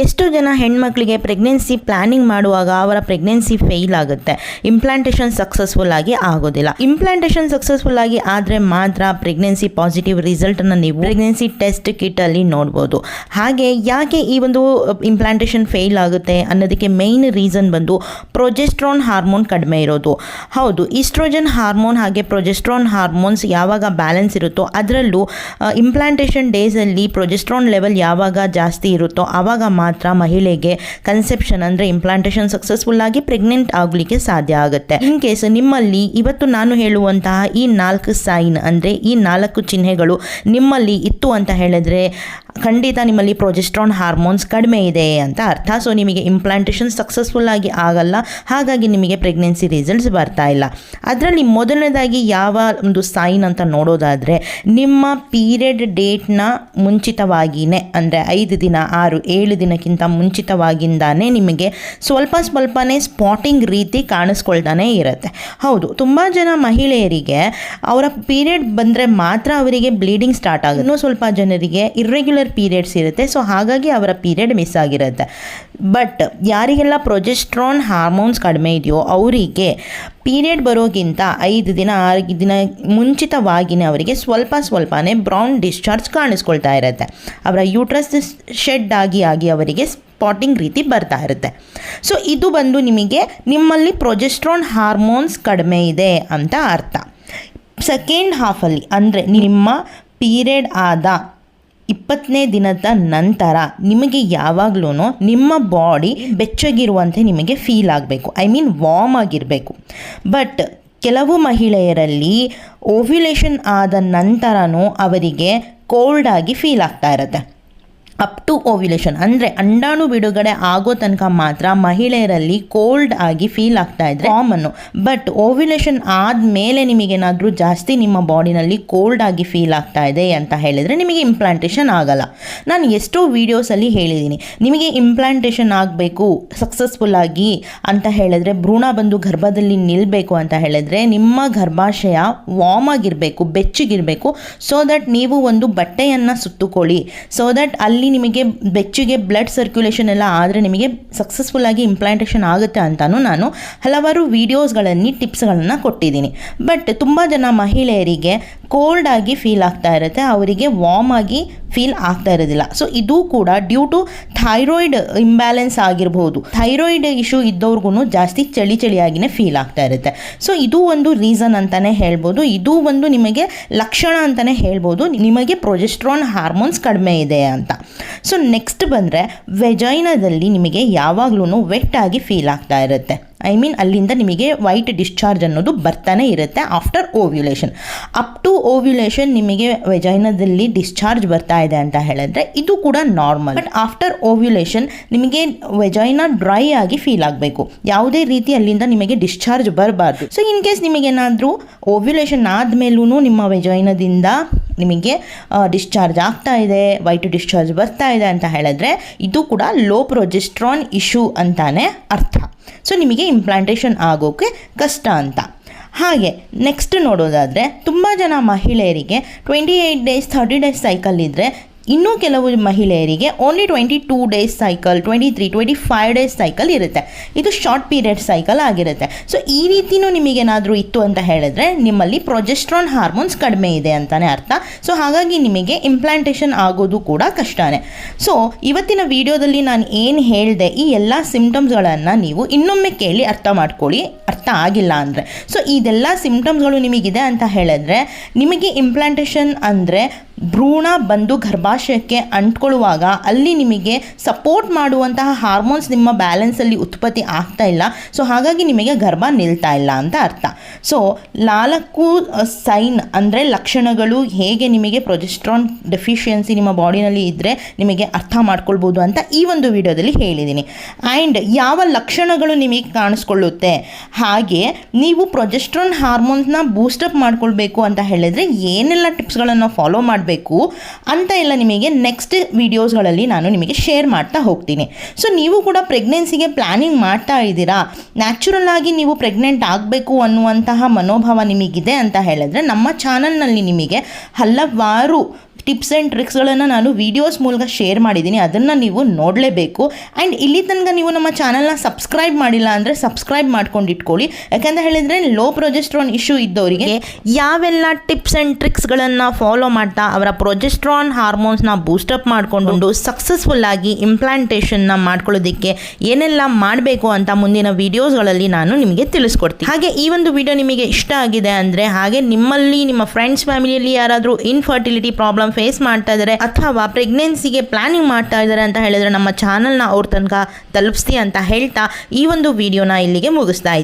ಎಷ್ಟೋ ಜನ ಹೆಣ್ಮಕ್ಳಿಗೆ ಪ್ರೆಗ್ನೆನ್ಸಿ ಪ್ಲಾನಿಂಗ್ ಮಾಡುವಾಗ ಅವರ ಪ್ರೆಗ್ನೆನ್ಸಿ ಫೇಲ್ ಆಗುತ್ತೆ. ಇಂಪ್ಲಾಂಟೇಷನ್ ಸಕ್ಸಸ್ಫುಲ್ ಆಗಿ ಆಗೋದಿಲ್ಲ. ಇಂಪ್ಲಾಂಟೇಷನ್ ಸಕ್ಸಸ್ಫುಲ್ ಆಗಿ ಆದರೆ ಮಾತ್ರ ಪ್ರೆಗ್ನೆನ್ಸಿ ಪಾಸಿಟಿವ್ ರಿಸಲ್ಟನ್ನು ನೀವು ಪ್ರೆಗ್ನೆನ್ಸಿ ಟೆಸ್ಟ್ ಕಿಟ್ಟಲ್ಲಿ ನೋಡ್ಬೋದು. ಹಾಗೆ ಯಾಕೆ ಈ ಒಂದು ಇಂಪ್ಲಾಂಟೇಷನ್ ಫೇಲ್ ಆಗುತ್ತೆ ಅನ್ನೋದಕ್ಕೆ ಮೇಯ್ನ್ ರೀಸನ್ ಬಂದು ಪ್ರೊಜೆಸ್ಟ್ರಾನ್ ಹಾರ್ಮೋನ್ ಕಡಿಮೆ ಇರೋದು. ಹೌದು ಈಸ್ಟ್ರೋಜನ್ ಹಾರ್ಮೋನ್ ಹಾಗೆ ಪ್ರೊಜೆಸ್ಟ್ರಾನ್ ಹಾರ್ಮೋನ್ಸ್ ಯಾವಾಗ ಬ್ಯಾಲೆನ್ಸ್ ಇರುತ್ತೋ ಅದರಲ್ಲೂ ಇಂಪ್ಲಾಂಟೇಷನ್ ಡೇಸಲ್ಲಿ ಪ್ರೊಜೆಸ್ಟ್ರಾನ್ ಲೆವೆಲ್ ಯಾವಾಗ ಜಾಸ್ತಿ ಇರುತ್ತೋ ಆವಾಗ ಮಾತ್ರ ಮಹಿಳೆಗೆ ಕನ್ಸೆಪ್ಷನ್ ಅಂದರೆ ಇಂಪ್ಲಾಂಟೇಷನ್ ಸಕ್ಸಸ್ಫುಲ್ ಆಗಿ ಪ್ರೆಗ್ನೆಂಟ್ ಆಗಲಿಕ್ಕೆ ಸಾಧ್ಯ ಆಗುತ್ತೆ. ಇನ್ ಕೇಸ್ ನಿಮ್ಮಲ್ಲಿ ಇವತ್ತು ನಾನು ಹೇಳುವಂತಹ ಈ ನಾಲ್ಕು ಸೈನ್ ಅಂದರೆ ಈ ನಾಲ್ಕು ಚಿಹ್ನೆಗಳು ನಿಮ್ಮಲ್ಲಿ ಇತ್ತು ಅಂತ ಹೇಳಿದ್ರೆ ಖಂಡಿತ ನಿಮ್ಮಲ್ಲಿ ಪ್ರೊಜೆಸ್ಟ್ರಾನ್ ಹಾರ್ಮೋನ್ಸ್ ಕಡಿಮೆ ಇದೆ ಅಂತ ಅರ್ಥ. ಸೊ ನಿಮಗೆ ಇಂಪ್ಲಾಂಟೇಷನ್ ಸಕ್ಸಸ್ಫುಲ್ ಆಗಿ ಆಗಲ್ಲ. ಹಾಗಾಗಿ ನಿಮಗೆ ಪ್ರೆಗ್ನೆನ್ಸಿ ರಿಸಲ್ಟ್ಸ್ ಬರ್ತಾ ಇಲ್ಲ. ಅದರಲ್ಲಿ ಮೊದಲನೇದಾಗಿ ಯಾವ ಒಂದು ಸೈನ್ ಅಂತ ನೋಡೋದಾದರೆ, ನಿಮ್ಮ ಪೀರಿಯಡ್ ಡೇಟ್ನ ಮುಂಚಿತವಾಗಿಯೇ ಅಂದರೆ ಐದು ದಿನ, ಆರು, ಏಳು ದಿನಕ್ಕಿಂತ ಮುಂಚಿತವಾಗಿಂದಾನೇ ನಿಮಗೆ ಸ್ವಲ್ಪ ಸ್ವಲ್ಪನೇ ಸ್ಪಾಟಿಂಗ್ ರೀತಿ ಕಾಣಿಸ್ಕೊಳ್ತಾನೆ ಇರುತ್ತೆ. ಹೌದು, ತುಂಬ ಜನ ಮಹಿಳೆಯರಿಗೆ ಅವರ ಪೀರಿಯಡ್ ಬಂದರೆ ಮಾತ್ರ ಅವರಿಗೆ ಬ್ಲೀಡಿಂಗ್ ಸ್ಟಾರ್ಟ್ ಆಗುತ್ತೆ. ಇನ್ನೂ ಸ್ವಲ್ಪ ಜನರಿಗೆ ಇರ್ರೆಗ್ಯುಲರ್ ಪೀರಿಯಡ್ಸ್ ಇರುತ್ತೆ. ಸೊ ಹಾಗಾಗಿ ಅವರ ಪೀರಿಯಡ್ ಮಿಸ್ ಆಗಿರುತ್ತೆ. ಬಟ್ ಯಾರಿಗೆಲ್ಲ ಪ್ರೊಜೆಸ್ಟ್ರಾನ್ ಹಾರ್ಮೋನ್ಸ್ ಕಡಿಮೆ ಇದೆಯೋ ಅವರಿಗೆ ಪೀರಿಯಡ್ ಬರೋಕ್ಕಿಂತ ಐದು ದಿನ, ಆರು ದಿನ ಮುಂಚಿತವಾಗಿಯೇ ಅವರಿಗೆ ಸ್ವಲ್ಪ ಸ್ವಲ್ಪನೇ ಬ್ರೌನ್ ಡಿಸ್ಚಾರ್ಜ್ ಕಾಣಿಸ್ಕೊಳ್ತಾ ಇರುತ್ತೆ. ಅವರ ಯೂಟ್ರಸ್ ಶೆಡ್ ಆಗಿ ಆಗಿ ಅವರಿಗೆ ಸ್ಪಾಟಿಂಗ್ ರೀತಿ ಬರ್ತಾ ಇರುತ್ತೆ. ಸೊ ಇದು ಬಂದು ನಿಮಗೆ ನಿಮ್ಮಲ್ಲಿ ಪ್ರೊಜೆಸ್ಟ್ರಾನ್ ಹಾರ್ಮೋನ್ಸ್ ಕಡಿಮೆ ಇದೆ ಅಂತ ಅರ್ಥ. ಸೆಕೆಂಡ್ ಹಾಫಲ್ಲಿ ಅಂದರೆ ನಿಮ್ಮ ಪೀರಿಯಡ್ ಆದ ಇಪ್ಪತ್ತನೇ ದಿನದ ನಂತರ ನಿಮಗೆ ಯಾವಾಗಲೂ ನಿಮ್ಮ ಬಾಡಿ ಬೆಚ್ಚಗಿರುವಂತೆ ನಿಮಗೆ ಫೀಲ್ ಆಗಬೇಕು. ಐ ಮೀನ್ ವಾರ್ಮ್ ಆಗಿರಬೇಕು. ಬಟ್ ಕೆಲವು ಮಹಿಳೆಯರಲ್ಲಿ ಓವ್ಯುಲೇಷನ್ ಆದ ನಂತರನೂ ಅವರಿಗೆ ಕೋಲ್ಡ್ ಆಗಿ ಫೀಲ್ ಆಗ್ತಾ ಇರುತ್ತೆ. ಅಪ್ ಟು ಓವ್ಯುಲೇಷನ್ ಅಂದರೆ ಅಂಡಾಣು ಬಿಡುಗಡೆ ಆಗೋ ತನಕ ಮಾತ್ರ ಮಹಿಳೆಯರಲ್ಲಿ ಕೋಲ್ಡ್ ಆಗಿ ಫೀಲ್ ಆಗ್ತಾ ಇದ್ರೆ ಕಾಮನ್ನು ಬಟ್ ಓವ್ಯುಲೇಷನ್ ಆದಮೇಲೆ ನಿಮಗೇನಾದರೂ ಜಾಸ್ತಿ ನಿಮ್ಮ ಬಾಡಿನಲ್ಲಿ ಕೋಲ್ಡ್ ಆಗಿ ಫೀಲ್ ಆಗ್ತಾ ಇದೆ ಅಂತ ಹೇಳಿದರೆ ನಿಮಗೆ ಇಂಪ್ಲಾಂಟೇಷನ್ ಆಗಲ್ಲ. ನಾನು ಎಷ್ಟೋ ವೀಡಿಯೋಸಲ್ಲಿ ಹೇಳಿದ್ದೀನಿ ನಿಮಗೆ ಇಂಪ್ಲಾಂಟೇಷನ್ ಆಗಬೇಕು ಸಕ್ಸಸ್ಫುಲ್ ಆಗಿ ಅಂತ ಹೇಳಿದ್ರೆ, ಭ್ರೂಣ ಬಂದು ಗರ್ಭದಲ್ಲಿ ನಿಲ್ಲಬೇಕು ಅಂತ ಹೇಳಿದ್ರೆ ನಿಮ್ಮ ಗರ್ಭಾಶಯ ವಾರ್ಮ್ ಆಗಿರಬೇಕು, ಬೆಚ್ಚಗಿರಬೇಕು. ಸೊ ದಟ್ ನೀವು ಒಂದು ಬಟ್ಟೆಯನ್ನು ಸುತ್ತುಕೊಳ್ಳಿ. ಸೊ ದಟ್ ಅಲ್ಲಿ ನಿಮಗೆ ಬೆಚ್ಚಿಗೆ ಬ್ಲಡ್ ಸರ್ಕ್ಯುಲೇಷನ್ ಎಲ್ಲ ಆದರೆ ನಿಮಗೆ ಸಕ್ಸಸ್ಫುಲ್ ಆಗಿ ಇಂಪ್ಲಾಂಟೇಷನ್ ಆಗುತ್ತೆ ಅಂತಲೂ ನಾನು ಹಲವಾರು ವೀಡಿಯೋಸ್ಗಳಲ್ಲಿ ಟಿಪ್ಸ್ಗಳನ್ನು ಕೊಟ್ಟಿದ್ದೀನಿ. ಬಟ್ ತುಂಬ ಜನ ಮಹಿಳೆಯರಿಗೆ ಕೋಲ್ಡ್ ಆಗಿ ಫೀಲ್ ಆಗ್ತಾ ಇರುತ್ತೆ, ಅವರಿಗೆ ವಾರ್ಮ್ ಆಗಿ ಫೀಲ್ ಆಗ್ತಾ ಇರೋದಿಲ್ಲ. ಸೊ ಇದು ಕೂಡ ಡ್ಯೂ ಟು ಥೈರಾಯ್ಡ್ ಇಂಬ್ಯಾಲೆನ್ಸ್ ಆಗಿರ್ಬೋದು. ಥೈರಾಯ್ಡ್ ಇಶ್ಯೂ ಇದ್ದವ್ರಿಗೂ ಜಾಸ್ತಿ ಚಳಿ ಚಳಿಯಾಗಿಯೇ ಫೀಲ್ ಆಗ್ತಾ ಇರುತ್ತೆ. ಸೊ ಇದು ಒಂದು ರೀಸನ್ ಅಂತಲೇ ಹೇಳ್ಬೋದು. ಇದು ಒಂದು ನಿಮಗೆ ಲಕ್ಷಣ ಅಂತಲೇ ಹೇಳ್ಬೋದು. ನಿಮಗೆ ಪ್ರೊಜೆಸ್ಟ್ರಾನ್ ಹಾರ್ಮೋನ್ಸ್ ಕಡಿಮೆ ಇದೆ ಅಂತ. ಸೊ ನೆಕ್ಸ್ಟ್ ಬಂದರೆ ವೆಜೈನದಲ್ಲಿ ನಿಮಗೆ ಯಾವಾಗಲೂ ವೆಟ್ ಆಗಿ ಫೀಲ್ ಆಗ್ತಾ ಇರುತ್ತೆ. ಐ ಮೀನ್ ಅಲ್ಲಿಂದ ನಿಮಗೆ ವೈಟ್ ಡಿಸ್ಚಾರ್ಜ್ ಅನ್ನೋದು ಬರ್ತಾನೆ ಇರುತ್ತೆ after ovulation up to ovulation ನಿಮಗೆ ವೆಜೈನದಲ್ಲಿ ಡಿಸ್ಚಾರ್ಜ್ ಬರ್ತಾ ಇದೆ ಅಂತ ಹೇಳಿದ್ರೆ, ಇದು ಕೂಡ ನಾರ್ಮಲ್ ಬಟ್ ಆಫ್ಟರ್ ಓವ್ಯುಲೇಷನ್ ನಿಮಗೆ ವೆಜೈನ ಡ್ರೈ ಆಗಿ ಫೀಲ್ ಆಗಬೇಕು. ಯಾವುದೇ ರೀತಿ ಅಲ್ಲಿಂದ ನಿಮಗೆ ಡಿಸ್ಚಾರ್ಜ್ ಬರಬಾರ್ದು. ಸೊ ಇನ್ ಕೇಸ್ ನಿಮಗೇನಾದರೂ ಓವ್ಯುಲೇಷನ್ ಆದಮೇಲೂ ನಿಮ್ಮ ವೆಜೈನದಿಂದ ನಿಮಗೆ ಡಿಸ್ಚಾರ್ಜ್ ಆಗ್ತಾ ಇದೆ ವೈಟ್ ಡಿಸ್ಚಾರ್ಜ್ ಬರ್ತಾ ಇದೆ ಅಂತ ಹೇಳಿದ್ರೆ ಇದು ಕೂಡ ಲೋ ಪ್ರೊಜೆಸ್ಟ್ರಾನ್ ಇಶ್ಯೂ ಅಂತಾನೆ ಅರ್ಥ. ಸೊ ನಿಮಗೆ ಇಂಪ್ಲಾಂಟೇಷನ್ ಆಗೋಕ್ಕೆ ಕಷ್ಟ ಅಂತ. ಹಾಗೆ ನೆಕ್ಸ್ಟ್ ನೋಡೋದಾದರೆ ತುಂಬ ಜನ ಮಹಿಳೆಯರಿಗೆ twenty eight days thirty days cycle ಇದ್ದರೆ ಇನ್ನೂ ಕೆಲವು ಮಹಿಳೆಯರಿಗೆ only twenty two days cycle twenty three twenty five days cycle ಇರುತ್ತೆ. ಇದು ಶಾರ್ಟ್ ಪೀರಿಯಡ್ ಸೈಕಲ್ ಆಗಿರುತ್ತೆ. ಸೊ ಈ ರೀತಿಯೂ ನಿಮಗೇನಾದರೂ ಇತ್ತು ಅಂತ ಹೇಳಿದ್ರೆ ನಿಮ್ಮಲ್ಲಿ ಪ್ರೊಜೆಸ್ಟ್ರಾನ್ ಹಾರ್ಮೋನ್ಸ್ ಕಡಿಮೆ ಇದೆ ಅಂತಲೇ ಅರ್ಥ. ಸೊ ಹಾಗಾಗಿ ನಿಮಗೆ ಇಂಪ್ಲಾಂಟೇಷನ್ ಆಗೋದು ಕೂಡ ಕಷ್ಟನೇ. ಸೊ ಇವತ್ತಿನ ವಿಡಿಯೋದಲ್ಲಿ ನಾನು ಏನು ಹೇಳಿದೆ, ಈ ಎಲ್ಲ ಸಿಮ್ಟಮ್ಸ್ಗಳನ್ನು ನೀವು ಇನ್ನೊಮ್ಮೆ ಕೇಳಿ ಅರ್ಥ ಮಾಡ್ಕೊಳ್ಳಿ. ಅರ್ಥ ಆಗಿಲ್ಲ ಅಂದರೆ. ಸೊ ಇದೆಲ್ಲ ಸಿಮ್ಟಮ್ಸ್ಗಳು ನಿಮಗಿದೆ ಅಂತ ಹೇಳಿದ್ರೆ, ನಿಮಗೆ ಇಂಪ್ಲಾಂಟೇಷನ್ ಅಂದರೆ ಭ್ರೂಣ ಬಂದು ಗರ್ಭಾಶಯಕ್ಕೆ ಅಂಟ್ಕೊಳ್ಳುವಾಗ ಅಲ್ಲಿ ನಿಮಗೆ ಸಪೋರ್ಟ್ ಮಾಡುವಂತಹ ಹಾರ್ಮೋನ್ಸ್ ನಿಮ್ಮ ಬ್ಯಾಲೆನ್ಸಲ್ಲಿ ಉತ್ಪತ್ತಿ ಆಗ್ತಾ ಇಲ್ಲ. ಸೊ ಹಾಗಾಗಿ ನಿಮಗೆ ಗರ್ಭ ನಿಲ್ತಾ ಇಲ್ಲ ಅಂತ ಅರ್ಥ. ಸೊ ನಾಲ್ಕು ಸೈನ್ ಅಂದರೆ ಲಕ್ಷಣಗಳು ಹೇಗೆ ನಿಮಗೆ ಪ್ರೊಜೆಸ್ಟ್ರಾನ್ ಡೆಫಿಷಿಯನ್ಸಿ ನಿಮ್ಮ ಬಾಡಿನಲ್ಲಿ ಇದ್ದರೆ ನಿಮಗೆ ಅರ್ಥ ಮಾಡ್ಕೊಳ್ಬೋದು ಅಂತ ಈ ಒಂದು ವಿಡಿಯೋದಲ್ಲಿ ಹೇಳಿದ್ದೀನಿ. ಆ್ಯಂಡ್ ಯಾವ ಲಕ್ಷಣಗಳು ನಿಮಗೆ ಕಾಣಿಸ್ಕೊಳ್ಳುತ್ತೆ? ಹಾಗೆ ನೀವು ಪ್ರೊಜೆಸ್ಟ್ರಾನ್ ಹಾರ್ಮೋನ್ಸ್ನ ಬೂಸ್ಟಪ್ ಮಾಡ್ಕೊಳ್ಬೇಕು ಅಂತ ಹೇಳಿದರೆ ಏನೆಲ್ಲ ಟಿಪ್ಸ್ಗಳನ್ನು ಫಾಲೋ ಮಾಡಬೇಕು? ಅಂತ ಎಲ್ಲ ನಿಮಗೆ ನೆಕ್ಸ್ಟ್ ವೀಡಿಯೋಸ್ಗಳಲ್ಲಿ ನಾನು ನಿಮಗೆ ಶೇರ್ ಮಾಡ್ತಾ ಹೋಗ್ತೀನಿ. ಸೊ ನೀವು ಕೂಡ ಪ್ರೆಗ್ನೆನ್ಸಿಗೆ ಪ್ಲ್ಯಾನಿಂಗ್ ಮಾಡ್ತಾ ಇದ್ದೀರಾ? ನ್ಯಾಚುರಲ್ ಆಗಿ ನೀವು ಪ್ರೆಗ್ನೆಂಟ್ ಆಗಬೇಕು ಅನ್ನುವಂತಹ ಮನೋಭಾವ ನಿಮಗಿದೆ ಅಂತ ಹೇಳಿದ್ರೆ ನಮ್ಮ ಚಾನಲ್ನಲ್ಲಿ ನಿಮಗೆ ಹಲವಾರು ಟಿಪ್ಸ್ ಆ್ಯಂಡ್ ಟ್ರಿಕ್ಸ್ಗಳನ್ನು ನಾನು ವೀಡಿಯೋಸ್ ಮೂಲಕ ಶೇರ್ ಮಾಡಿದ್ದೀನಿ, ಅದನ್ನು ನೀವು ನೋಡಲೇಬೇಕು. ಆ್ಯಂಡ್ ಇಲ್ಲಿ ತನಕ ನೀವು ನಮ್ಮ ಚಾನಲ್ನ ಸಬ್ಸ್ಕ್ರೈಬ್ ಮಾಡಿಲ್ಲ ಅಂದರೆ ಸಬ್ಸ್ಕ್ರೈಬ್ ಮಾಡ್ಕೊಂಡು ಇಟ್ಕೊಳ್ಳಿ. ಯಾಕೆಂತ ಹೇಳಿದರೆ ಲೋ ಪ್ರೊಜೆಸ್ಟ್ರಾನ್ ಇಶ್ಯೂ ಇದ್ದವರಿಗೆ ಯಾವೆಲ್ಲ ಟಿಪ್ಸ್ ಆ್ಯಂಡ್ ಟ್ರಿಕ್ಸ್ಗಳನ್ನು ಫಾಲೋ ಮಾಡ್ತಾ ಅವರ ಪ್ರೊಜೆಸ್ಟ್ರಾನ್ ಹಾರ್ಮೋನ್ಸ್ನ ಬೂಸ್ಟಪ್ ಮಾಡಿಕೊಂಡು ಸಕ್ಸಸ್ಫುಲ್ ಆಗಿ ಇಂಪ್ಲಾಂಟೇಷನ್ನ ಮಾಡ್ಕೊಳ್ಳೋದಕ್ಕೆ ಏನೆಲ್ಲ ಮಾಡಬೇಕು ಅಂತ ಮುಂದಿನ ವೀಡಿಯೋಸ್ಗಳಲ್ಲಿ ನಾನು ನಿಮಗೆ ತಿಳಿಸ್ಕೊಡ್ತೀನಿ. ಹಾಗೆ ಈ ಒಂದು ವಿಡಿಯೋ ನಿಮಗೆ ಇಷ್ಟ ಆಗಿದೆ ಅಂದರೆ ಹಾಗೆ ನಿಮ್ಮಲ್ಲಿ ನಿಮ್ಮ ಫ್ರೆಂಡ್ಸ್ ಫ್ಯಾಮಿಲಿಯಲ್ಲಿ ಯಾರಾದರೂ ಇನ್ಫರ್ಟಿಲಿಟಿ ಪ್ರಾಬ್ಲಮ್ ಫೇಸ್ ಮಾಡ್ತಾ ಇದ್ದಾರೆ ಅಥವಾ ಪ್ರೆಗ್ನೆನ್ಸಿಗೆ ಪ್ಲಾನಿಂಗ್ ಮಾಡ್ತಾ ಇದ್ದಾರೆ ಅಂತ ಹೇಳಿದ್ರೆ ನಮ್ಮ ಚಾನಲ್ನ ಅವ್ರ ತನಕ ತಲುಪಿಸ್ತಿ ಅಂತ ಹೇಳ್ತಾ ಈ ಒಂದು ವಿಡಿಯೋನ ಇಲ್ಲಿಗೆ ಮುಗಿಸ್ತಾ